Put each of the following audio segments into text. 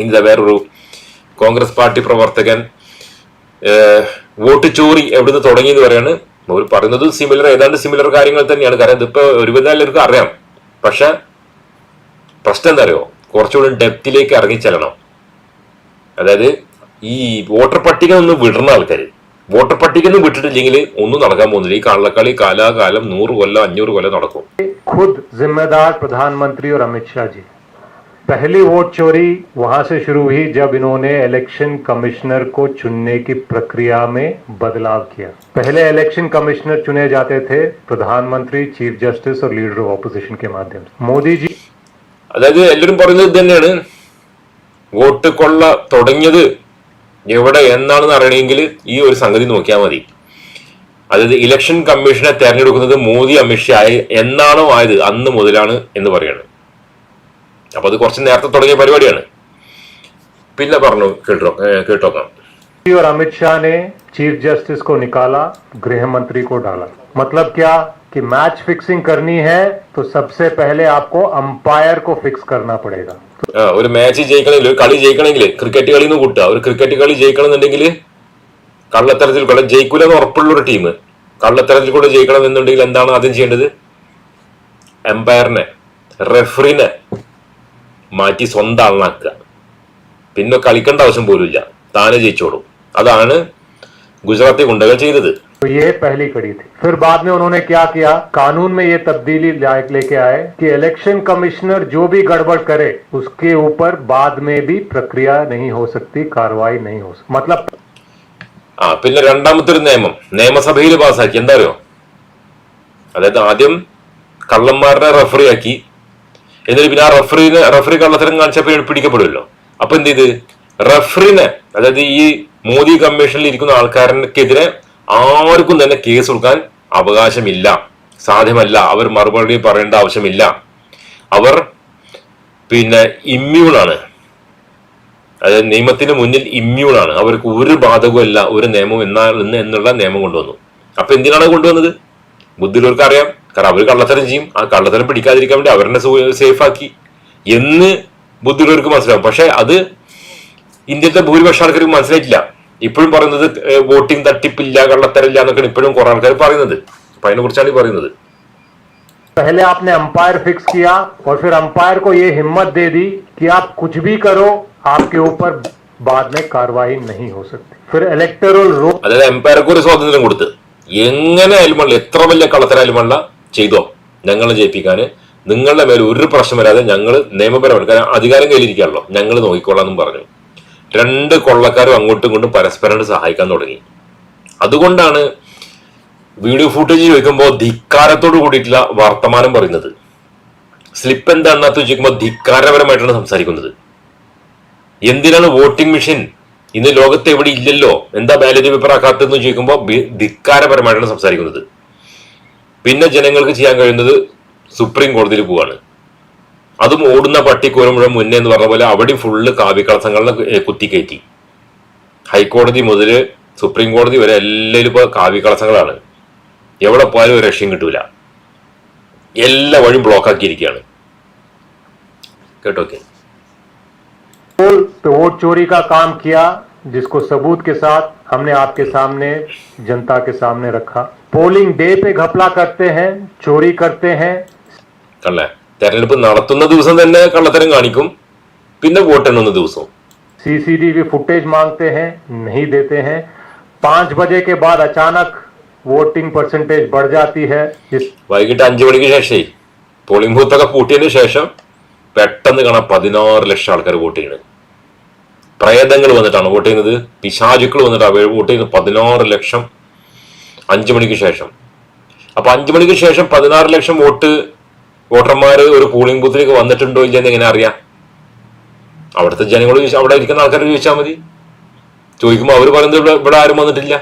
ഇന്നലെ വേറൊരു കോൺഗ്രസ് പാർട്ടി പ്രവർത്തകൻ വോട്ട് ചോറി എവിടുന്ന് തുടങ്ങി എന്ന് പറയാണ്. അവർ പറയുന്നത് സിമിലർ ഏതാണ്ട് സിമിലർ കാര്യങ്ങൾ തന്നെയാണ്. കാരണം ഇതിപ്പോ ഒരുവിധം എല്ലാവർക്കും അറിയാം. പക്ഷെ പ്രശ്നം എന്താ അറിയോ? കുറച്ചുകൂടി ഡെപ്തിലേക്ക് ഇറങ്ങി ചെല്ലണം. അതായത് ഈ വോട്ടർ പട്ടിക ഒന്ന് വിടണ ആൾക്കാർ വോട്ടർ പട്ടിക ഒന്നും വിട്ടിട്ടില്ലെങ്കിൽ ഒന്നും നടക്കാൻ പോകുന്നില്ല. ഈ കള്ളക്കളി കാലാകാലം നൂറ് കൊല്ലം അഞ്ഞൂറ് കൊല്ലം നടക്കും. ഖുദ് ജിമ്മേദാർ പ്രധാനമന്ത്രി അമിത് ഷാജി पहली वोट चोरी वहां से शुरू हुई जब इन्होंने इलेक्शन कमिश्नर को चुनने की प्रक्रिया में बदलाव किया पहले इलेक्शन कमिश्नर चुने जाते थे प्रधानमंत्री चीफ जस्टिस और लीडर ऑफ ऑपोजिशन के माध्यम से मोदी जी അതായത് എല്ലാവരും പറയുന്നത് ഇത് തന്നെയാണ് വോട്ട് കൊള്ള തുടങ്ങിയത് എവിടെ എന്നാണെന്ന് അറിയണമെങ്കിൽ ഈ ഒരു സംഗതി നോക്കിയാൽ മതി അതായത് ഇലക്ഷൻ കമ്മീഷനെ തെരഞ്ഞെടുക്കുന്നത് മോദി അമിത്ഷാ എന്നാണോ ആയത് അന്ന് മുതലാണ് എന്ന് പറയാണ് അപ്പൊ അത് കുറച്ച് നേരത്തെ തുടങ്ങിയ പരിപാടിയാണ് പിന്നെ പറഞ്ഞു കേട്ടോ ഏഹ് കേട്ടോക്കാം और अमित शाह ने चीफ जस्टिस को निकाला गृह मंत्री को डाला मतलब क्या कि मैच फिक्सिंग करनी है तो सबसे पहले आपको अंपायर को फिक्स करना पड़ेगा ആ, ഒരു മാച്ച് ജയിക്കണമെങ്കിൽ ഒരു കളി ജയിക്കണമെങ്കിൽ ക്രിക്കറ്റ് കളി നിന്ന് കൂട്ടുക ഒരു ക്രിക്കറ്റ് കളി ജയിക്കണമെന്നുണ്ടെങ്കിൽ കള്ളത്തരത്തിൽ കൂടെ ജയിക്കൂല എന്ന് ഉറപ്പുള്ള ഒരു ടീം കള്ളത്തരത്തിൽ കൂടെ ജയിക്കണം എന്നുണ്ടെങ്കിൽ എന്താണ് ആദ്യം ചെയ്യേണ്ടത് എംപയറിനെ റെഫറിനെ മാറ്റി സ്വന്തം ആളാക്കുക പിന്നെ കളിക്കേണ്ട ആവശ്യം പോലും ഇല്ല താനെ ജയിച്ചോളും അതാണ് ഗുജറാത്തി ഗുണ്ടകൾ ചെയ്തത് तो ये पहली कड़ी थी फिर बाद में उन्होंने क्या किया कानून में ये तब्दीली ला- लेके आए कि इलेक्शन कमिश्नर जो भी गड़बड़ करे उसके ऊपर बाद में भी प्रक्रिया नहीं हो सकती कार्रवाई नहीं हो सकती मतलब ആ പിന്നെ രണ്ടാമത്തെ ഒരു നിയമം നിയമസഭയിൽ പാസ്സാക്കി എന്താ അറിയോ അതായത് ആദ്യം കള്ളന്മാരുടെ റഫറി ആക്കി എന്നിട്ട് പിന്നെ ആ റഫറിനെ റഫറി കള്ളത്തരം കാണിച്ചപ്പോൾ പിടിക്കപ്പെടുമല്ലോ. അപ്പൊ എന്ത് ചെയ്ത്? റഫറിനെ അതായത് ഈ മോദി കമ്മീഷനിൽ ഇരിക്കുന്ന ആൾക്കാർക്കെതിരെ ആർക്കും തന്നെ കേസ് കൊടുക്കാൻ അവകാശമില്ല. സാധ്യമല്ല. അവർ മറുപടി പറയേണ്ട ആവശ്യമില്ല. അവർ പിന്നെ ഇമ്മ്യൂണാണ് അതായത് നിയമത്തിന് മുന്നിൽ ഇമ്മ്യൂൺ ആണ്. അവർക്ക് ഒരു ബാധകമല്ല ഒരു നിയമം എന്നാ എന്നുള്ള നിയമം കൊണ്ടുവന്നു. അപ്പൊ എന്തിനാണ് കൊണ്ടുവന്നത്? ബുദ്ധിയുള്ളവർക്ക് അറിയാം കാരണം അവർ കള്ളത്തരം ചെയ്യും ആ കള്ളത്തരം പിടിക്കാതിരിക്കാൻ വേണ്ടി അവരെ സേഫ് ആക്കി എന്ന് ബുദ്ധിയുള്ളവർക്ക് മനസ്സിലാവും പക്ഷെ അത് ഇന്ത്യത്തെ ഭൂരിപക്ഷം ആൾക്കാർക്ക് മനസ്സിലായിട്ടില്ല ഇപ്പോഴും പറയുന്നത് വോട്ടിംഗ് തട്ടിപ്പില്ല കള്ളത്തരമില്ല എന്നൊക്കെയാണ് ഇപ്പോഴും കുറെ ആൾക്കാർ പറയുന്നത് അപ്പൊ അതിനെ കുറിച്ചാണ് ഈ പറയുന്നത് पहले आपने अंपायर फिक्स किया और फिर अंपायर को ये हिम्मत दे दी कि आप कुछ भी करो आपके ऊपर बाद में कार्रवाई नहीं हो सकती फिर इलेक्टोरल रोल അതായത് എംപയർക്ക് ഒരു സ്വാതന്ത്ര്യം കൊടുത്ത് എങ്ങനെ ആയാലും വേണ്ട എത്ര വലിയ കള്ളത്തരായാലും വേണ്ട ചെയ്തോ? ഞങ്ങളെ ജയിപ്പിക്കാൻ നിങ്ങളുടെ മേലെ ഒരു പ്രശ്നം വരാതെ ഞങ്ങൾ നിയമപരമാണ്. കാരണം അധികാരം കയ്യിലിരിക്കാണല്ലോ ഞങ്ങൾ നോക്കിക്കോളാം എന്നും പറഞ്ഞു. രണ്ട് കൊള്ളക്കാരും അങ്ങോട്ടും ഇങ്ങോട്ടും പരസ്പരം സഹായിക്കാൻ തുടങ്ങി. അതുകൊണ്ടാണ് വീഡിയോ ഫുട്ടേജ് ചോദിക്കുമ്പോൾ ധിക്കാരത്തോട് കൂടിയിട്ടുള്ള വർത്തമാനം പറയുന്നത്. സ്ലിപ്പ് എന്താണെന്നകത്ത് ചോദിക്കുമ്പോൾ ധിക്കാരപരമായിട്ടാണ് സംസാരിക്കുന്നത്. എന്തിനാണ് വോട്ടിംഗ് മെഷീൻ ഇന്ന് ലോകത്ത് എവിടെ ഇല്ലല്ലോ? എന്താ ബാലറ്റ് പേപ്പർ ആക്കാത്തതെന്ന് ചോദിക്കുമ്പോൾ ധിക്കാരപരമായിട്ടാണ് സംസാരിക്കുന്നത്. പിന്നെ ജനങ്ങൾക്ക് ചെയ്യാൻ കഴിയുന്നത് സുപ്രീം കോടതിയിൽ പോവാണ് അതും ഓടുന്ന പട്ടിക്കൂര മുഴുവൻ മുന്നേ എന്ന് പറഞ്ഞ പോലെ അവിടെയും ഫുള്ള് കാവ്യകളസങ്ങളെ കുത്തിക്കയറ്റി ഹൈക്കോടതി മുതൽ സുപ്രീം കോടതി വരെ എല്ലാവരും ഇപ്പോൾ കാവ്യകളസങ്ങളാണ് എവിടെ പോയാലും ഒരു രക്ഷയും കിട്ടൂല എല്ലാ വഴിയും ബ്ലോക്ക് ആക്കിയിരിക്കുകയാണ് കേട്ടോ ഓക്കെ पे वोट चोरी का काम किया जिसको सबूत के साथ हमने आपके सामने जनता के सामने रखा പോളിംഗ് ഡേ പേ ഘപ്ല കർത്തേ ഹെ ചോറി കർത്തേ ഹെ കള്ളേ തെരഞ്ഞെടുപ്പ് നടത്തുന്ന ദിവസം തന്നെ കള്ളത്തരം കാണിക്കും. പിന്നെ വോട്ടെണ്ണുന്ന ദിവസവും. C C T V footage മാങ്ങത്തെ ഹെ നഹി ദേത്തെ ഹെ പാഞ്ച് ബജെ കെ ബാദ് അചാനക് വോട്ടിംഗ് പെർസെന്റേജ് ബഡ് ജാത്തി ഹെ വൈകിട്ട് അഞ്ചു മണിക്ക് ശേഷം പോളിംഗ് ബൂത്ത് ഒക്കെ പൂട്ടിയതിന് ശേഷം പെട്ടെന്ന് കാണാം പതിനാറ് ലക്ഷം ആൾക്കാർ വോട്ട് ചെയ്യണത് പ്രേതങ്ങൾ വന്നിട്ടാണ് വോട്ട് ചെയ്യുന്നത്. പിശാചുക്കൾ വന്നിട്ടാണ് വോട്ട് ചെയ്യുന്നത്. പതിനാറ് ലക്ഷം അഞ്ചു മണിക്ക് ശേഷം. അപ്പൊ അഞ്ചു മണിക്ക് ശേഷം പതിനാറ് ലക്ഷം വോട്ട് വോട്ടർമാർ ഒരു പോളിംഗ് ബൂത്തിലേക്ക് വന്നിട്ടുണ്ടോ ഇല്ലെന്ന് എങ്ങനെ അറിയാം? അവിടുത്തെ ജനങ്ങൾ അവിടെ ഇരിക്കുന്ന ആൾക്കാർ ചോദിച്ചാൽ മതി. ചോദിക്കുമ്പോൾ അവർ പറയുന്നത് ഇവിടെ ഇവിടെ ആരും വന്നിട്ടില്ല.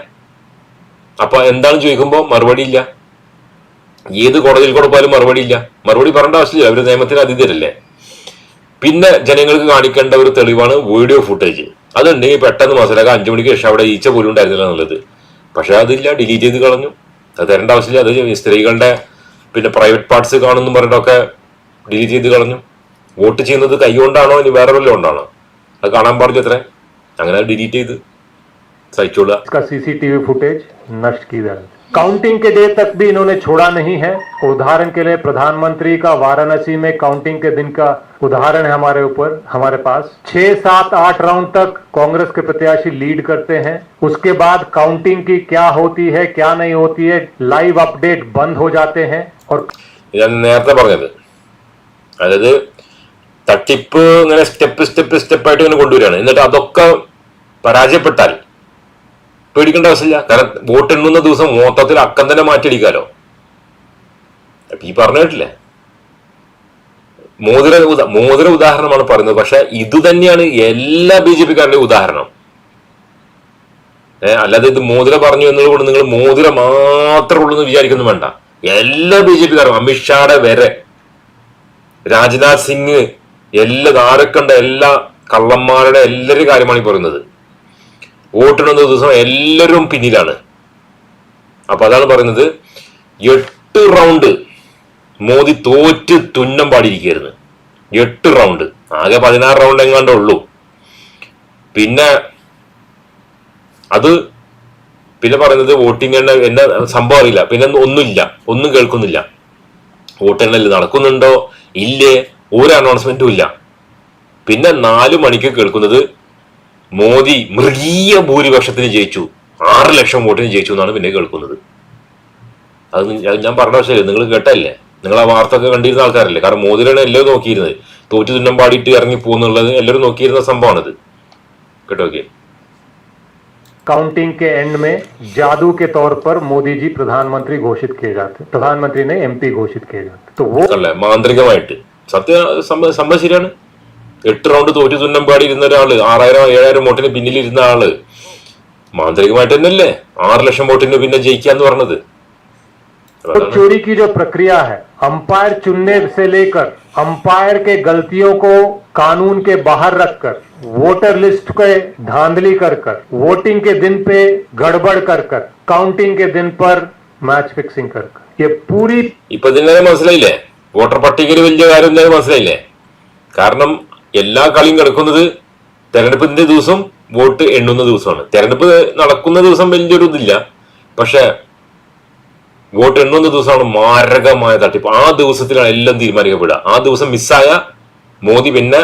അപ്പൊ എന്താണ് ചോദിക്കുമ്പോൾ മറുപടി ഇല്ല. ഏത് കോടതിയിൽ കൊടുപ്പാലും മറുപടി ഇല്ല. മറുപടി പറയേണ്ട ആവശ്യമില്ല അവർ നിയമത്തിന് അതീതരല്ലേ പിന്നെ ജനങ്ങൾക്ക് കാണിക്കേണ്ട ഒരു തെളിവാണ് വീഡിയോ ഫുട്ടേജ് അതുണ്ടെങ്കിൽ പെട്ടെന്ന് മനസ്സിലാക്കാം അഞ്ചു മണിക്ക് ശേഷം അവിടെ ഈച്ച പോലും ഉണ്ടായിരുന്നില്ല എന്നുള്ളത്. പക്ഷെ അതില്ല ഡിലീറ്റ് ചെയ്ത് കളഞ്ഞു. അത് തരേണ്ട ആവശ്യമില്ല. അത് സ്ത്രീകളുടെ പിന്നെ പ്രൈവറ്റ് പാർട്സ് കാണുന്നു പറഞ്ഞിട്ടൊക്കെ ഡിലീറ്റ് ചെയ്ത് കളഞ്ഞു. വോട്ട് ചെയ്യുന്നത് കൈ കൊണ്ടാണോ ഇനി വേറെ വല്ലതും കൊണ്ടാണോ? അത് കാണാൻ പാടില്ല അത്രേ. അങ്ങനെ ഡിലീറ്റ് ചെയ്ത്. സഹിച്ചോളുക इसका सीसीटीवी फुटेज नष्ट की जाए काउंटिंग के डे तक भी इन्होंने छोड़ा नहीं है उदाहरण के लिए प्रधानमंत्री का वाराणसी में काउंटिंग के दिन का उदाहरण है हमारे ऊपर हमारे पास छह सात आठ राउंड तक कांग्रेस के प्रत्याशी लीड करते हैं उसके बाद काउंटिंग की क्या होती है क्या नहीं होती है लाइव अपडेट बंद हो जाते हैं और ഞാൻ നേരത്തെ പറഞ്ഞത് അതായത് തട്ടിപ്പ് ഇങ്ങനെ സ്റ്റെപ്പ് സ്റ്റെപ്പ് സ്റ്റെപ്പായിട്ട് ഇങ്ങനെ കൊണ്ടുവരികയാണ് എന്നിട്ട് അതൊക്കെ പരാജയപ്പെട്ടാൽ പേടിക്കേണ്ട ആവശ്യമില്ല. കാരണം വോട്ട് എണ്ണുന്ന ദിവസം മൊത്തത്തിൽ അക്കം തന്നെ മാറ്റിയടിക്കാലോ. അപ്പൊ ഈ പറഞ്ഞു കേട്ടില്ലേ? മോതിര മോതിര ഉദാഹരണമാണ് പറയുന്നത്. പക്ഷെ ഇത് തന്നെയാണ് എല്ലാ ബി ജെ പിക്കാരുടെയും ഉദാഹരണം. ഏഹ് അല്ലാതെ ഇത് മോതിര പറഞ്ഞു എന്നതുകൊണ്ട് നിങ്ങൾ മോതിര മാത്രമേ ഉള്ളൂ എന്ന് വിചാരിക്കുന്നു വേണ്ട. എല്ലാ ബി ജെ പിക്കാരും അമിത്ഷായുടെ വരെ രാജ്നാഥ് സിംഗ് എല്ലാ ആരൊക്കെണ്ട എല്ലാ കള്ളന്മാരുടെ എല്ലാവരുടെയും കാര്യമാണ് ഈ പറയുന്നത്. വോട്ടിടുന്ന ദിവസം എല്ലാവരും പിന്നിലാണ്. അപ്പൊ അതാണ് പറയുന്നത് എട്ട് റൗണ്ട് മോദി തോറ്റ് തുന്നം പാടിയിരിക്കുകയായിരുന്നു. എട്ട് റൗണ്ട് ആകെ പതിനാറ് റൗണ്ട് എങ്ങാണ്ടേ ഉള്ളൂ. പിന്നെ അത് പിന്നെ പറയുന്നത് വോട്ടിംഗ് എണ്ണ എന്നെ സംഭവം അറിയില്ല. പിന്നെ ഒന്നുമില്ല. ഒന്നും കേൾക്കുന്നില്ല. വോട്ട് എണ്ണൽ നടക്കുന്നുണ്ടോ? ഇല്ലേ? ഒരു അനൗൺസ്മെന്റും ഇല്ല. പിന്നെ നാലു മണിക്ക് കേൾക്കുന്നത് മോദി മൃഗീയ ഭൂരിപക്ഷത്തിന് ജയിച്ചു ആറ് ലക്ഷം വോട്ടിന് ജയിച്ചു എന്നാണ് പിന്നെ കേൾക്കുന്നത് അത് നി- ഞാൻ- ഞാൻ പറഞ്ഞ ആവശ്യമില്ല നിങ്ങൾ കേട്ടല്ലേ നിങ്ങൾ ആ വാർത്ത ഒക്കെ കണ്ടിരുന്ന ആൾക്കാരല്ലേ കാരണം മോദിയാണ് എല്ലാവരും നോക്കിയിരുന്നത് തോറ്റു തുന്നം പാടിയിട്ട് ഇറങ്ങി പോകുന്നുള്ളത് എല്ലാവരും നോക്കിയിരുന്ന സംഭവമാണിത് കേട്ടോ ഓക്കെ काउंटिंग के एंड में जादू के तौर पर मोदी जी प्रधानमंत्री घोषित किए जाते प्रधानमंत्री ने एमपी घोषित किए जाते तो वो അല്ലേ മാന്ത്രികമായിട്ട് സത്യ സംഭവം സംഭവം ശരിയാണ് എട്ട് റൗണ്ട് തോറ്റു തുന്നം പാടി ഇരുന്ന ഒരാള് ആറായിരം ഏഴായിരം വോട്ടിന് പിന്നിലിരുന്ന ആള് മാന്ത്രികമായിട്ട് തന്നെയല്ലേ ആറ് ലക്ഷം വോട്ടിന് പിന്നെ ജയിക്കാന്ന് പറഞ്ഞത് അപ്പൊ तो അതാണ്. चोरी की जो प्रक्रिया है अंपायर चुनने से लेकर अंपायर के गलतियों को कानून के बाहर रखकर वोटर लिस्ट के धांधली कर कर वोटिंग के दिन पे गड़बड़ कर कर काउंटिंग के दिन पर मैच फिक्सिंग कर कर ये पूरी ഇപ്പൊ ഇതിനെ മനസ്സിലായില്ലേ വോട്ടർ പട്ടികയിൽ വലിയ കാര്യം എന്തായാലും മനസ്സിലായില്ലേ കാരണം എല്ലാ കളിയും കിടക്കുന്നത് തെരഞ്ഞെടുപ്പിന്റെ ദിവസം വോട്ട് എണ്ണുന്ന ദിവസമാണ് തെരഞ്ഞെടുപ്പ് നടക്കുന്ന ദിവസം വലിയൊരു ഇതില്ല പക്ഷെ വോട്ട് എണ്ണുന്ന ദിവസമാണ് മാരകമായ തട്ടിപ്പ് ആ ദിവസത്തിലാണ് എല്ലാം തീരുമാനിക്കപ്പെടുക ആ ദിവസം മിസ്സായ മോദി പിന്നെ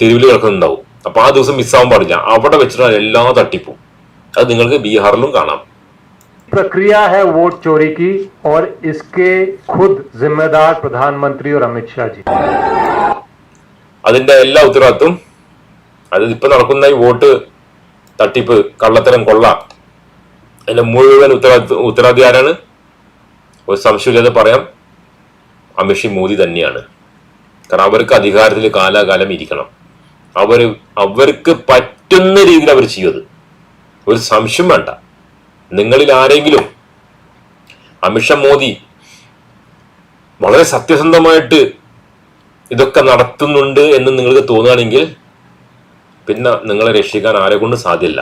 തെരുവിൽ കിടക്കുന്നുണ്ടാവും അപ്പൊ ആ ദിവസം മിസ്സാവാൻ പാടില്ല അവിടെ വെച്ചിട്ടാണ് എല്ലാ തട്ടിപ്പും അത് നിങ്ങൾക്ക് ബീഹാറിലും കാണാം प्रक्रिया है वोट चोरी की और इसके खुद जिम्मेदार प्रधानमंत्री और अमित शाह जी അതിന്റെ എല്ലാ ഉത്തരവാദിത്വം അത് ഇപ്പൊ നടക്കുന്ന ഈ വോട്ട് തട്ടിപ്പ് കള്ളത്തരം കൊള്ള അതിന്റെ മുഴുവൻ ഉത്തരവാദിത്വ ഉത്തരവാദി ആരാണ് ഒരു സംശയമില്ലാതെ പറയാം. അമിഷി മോദി തന്നെയാണ്. കാരണം അവർക്ക് അധികാരത്തിൽ കാലാകാലം ഇരിക്കണം. അവർ അവർക്ക് പറ്റുന്ന രീതിയിൽ അവർ ചെയ്യത് ഒരു സംശയം വേണ്ട. നിങ്ങളിൽ ആരെങ്കിലും അമിഷ മോദി വളരെ സത്യസന്ധമായിട്ട് ഇതൊക്കെ നടത്തുന്നുണ്ട് എന്ന് നിങ്ങൾക്ക് തോന്നുകയാണെങ്കിൽ പിന്നെ നിങ്ങളെ രക്ഷിക്കാൻ ആരെ കൊണ്ട് സാധ്യമല്ല